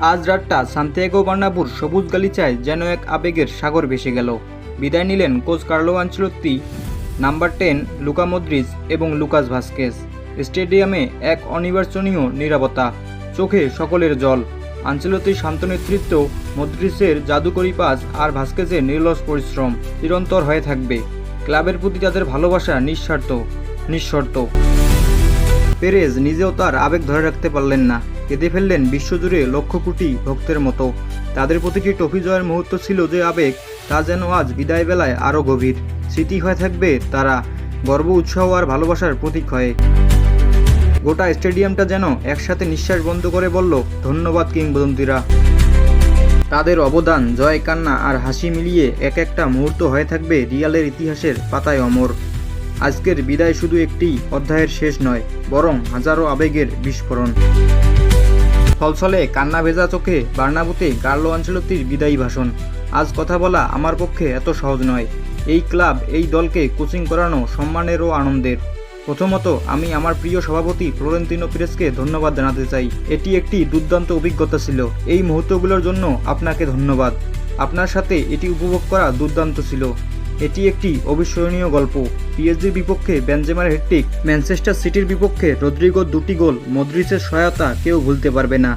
আজ রাতটা সান্তিয়াগো বার্নাবুর সবুজ গালিচায় যেন এক আবেগের সাগর ভেসে গেল। বিদায় নিলেন coach Carlo Ancelotti number ten Luka Modric এবং লুকাস ভাস্কেস। স্টেডিয়ামে এক অনির্বাচনীয় নিরাপত্তা চোখে সকলের জল। আঞ্চলতির শান্ত নেতৃত্ব মদ্রিসের জাদুকরি পাস আর ভাস্কেসের নির্লস পরিশ্রম চিরন্তর হয়ে থাকবে। ক্লাবের প্রতি তাদের ভালোবাসা নিঃস্বার্থ, নিঃশর্ত। পেরেজ নিজেও তার আবেগ ধরে রাখতে পারলেন না। কেঁদে ফেললেন বিশ্বজুড়ে লক্ষ কোটি ভক্তের মতো। তাদের প্রতিটি ট্রফি জয়ের মুহূর্ত ছিল যে আবেগ, তা যেন আজ বিদায় বেলায় আরও গভীর। স্মৃতি হয়ে থাকবে তারা। গর্ব, উৎসাহ আর ভালোবাসার প্রতীক হয়ে। গোটা স্টেডিয়ামটা যেন একসাথে নিঃশ্বাস বন্ধ করে বলল, ধন্যবাদ কিংবদন্তিরা। তাদের অবদান, জয়, কান্না আর হাসি মিলিয়ে এক একটা মুহূর্ত হয়ে থাকবে রিয়ালের ইতিহাসের পাতায় অমর। আজকের বিদায় শুধু একটি অধ্যায়ের শেষ নয়, বরং হাজারো আবেগের বিস্ফোরণ। ফলসলে কান্না ভেজা চোখে বার্নাবুতে কার্লো আঞ্চলতির বিদায়ী ভাষণ। আজ কথা বলা আমার পক্ষে এত সহজ নয়। এই ক্লাব, এই দলকে কোচিং করানো সম্মানের ও আনন্দের। প্রথমত, আমি আমার প্রিয় সভাপতি ফ্লোরেন্তিনো পিরেসকে ধন্যবাদ জানাতে চাই। এটি একটি দুর্দান্ত অভিজ্ঞতা ছিল। এই মুহূর্তগুলোর জন্য আপনাকে ধন্যবাদ। আপনার সাথে এটি উপভোগ করা দুর্দান্ত ছিল। এটি একটি অবিস্মরণীয় গল্প। পিএসজির বিপক্ষে বেনজেমার হেট্রিক ম্যানচেস্টার সিটির বিপক্ষে রদ্রিগোর দুটি গোল মদ্রিসের সহায়তা কেউ ভুলতে পারবে না।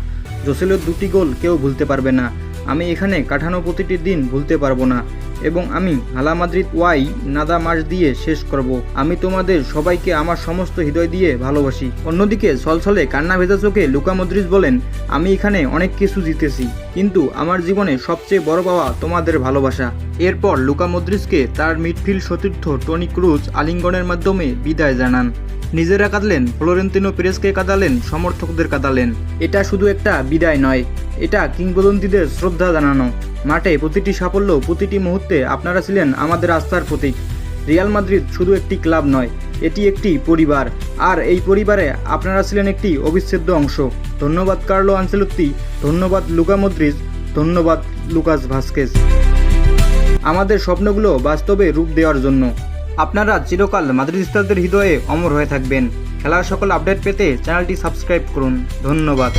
জোসেলের দুটি গোল কেউ ভুলতে পারবে না। আমি এখানে কাঠানো প্রতিটি দিন ভুলতে পারব না। এবং আমি হালামাদ্রিদ ওয়াই নাদা মাস দিয়ে শেষ করব। আমি তোমাদের সবাইকে আমার সমস্ত হৃদয় দিয়ে ভালোবাসি। অন্যদিকে ছলছলে কান্না ভেজা চোখে লুকা মদ্রিজ বলেন, আমি এখানে অনেক কিছু জিতেছি, কিন্তু আমার জীবনে সবচেয়ে বড় পাওয়া তোমাদের ভালোবাসা। এরপর লুকা মদ্রিজকে তার মিডফিল্ড সতীর্থ টনি ক্রুজ আলিঙ্গনের মাধ্যমে বিদায় জানান। নিজেরা কাঁদলেন, ফ্লোরেন্তিনো পেরেসকে কাঁদালেন, সমর্থকদের কাঁদালেন। এটা শুধু একটা বিদায় নয়, এটা কিংবদন্তিদের শ্রদ্ধা জানানো। মাঠে প্রতিটি সাফল্য, প্রতিটি মুহূর্তে আপনারা ছিলেন আমাদের আস্থার প্রতীক। রিয়াল মাদ্রিদ শুধু একটি ক্লাব নয়, এটি একটি পরিবার। আর এই পরিবারে আপনারা ছিলেন একটি অবিচ্ছেদ্য অংশ। ধন্যবাদ কার্লো আনসেলত্তি, ধন্যবাদ লুকা মদ্রিজ ধন্যবাদ লুকাস ভাস্কেস আমাদের স্বপ্নগুলো বাস্তবে রূপ দেওয়ার জন্য। আপনারা চিরকাল মাদ্রিস্তাদের হৃদয়ে অমর হয়ে থাকবেন। খেলার সকল আপডেট পেতে চ্যানেলটি সাবস্ক্রাইব করুন। ধন্যবাদ।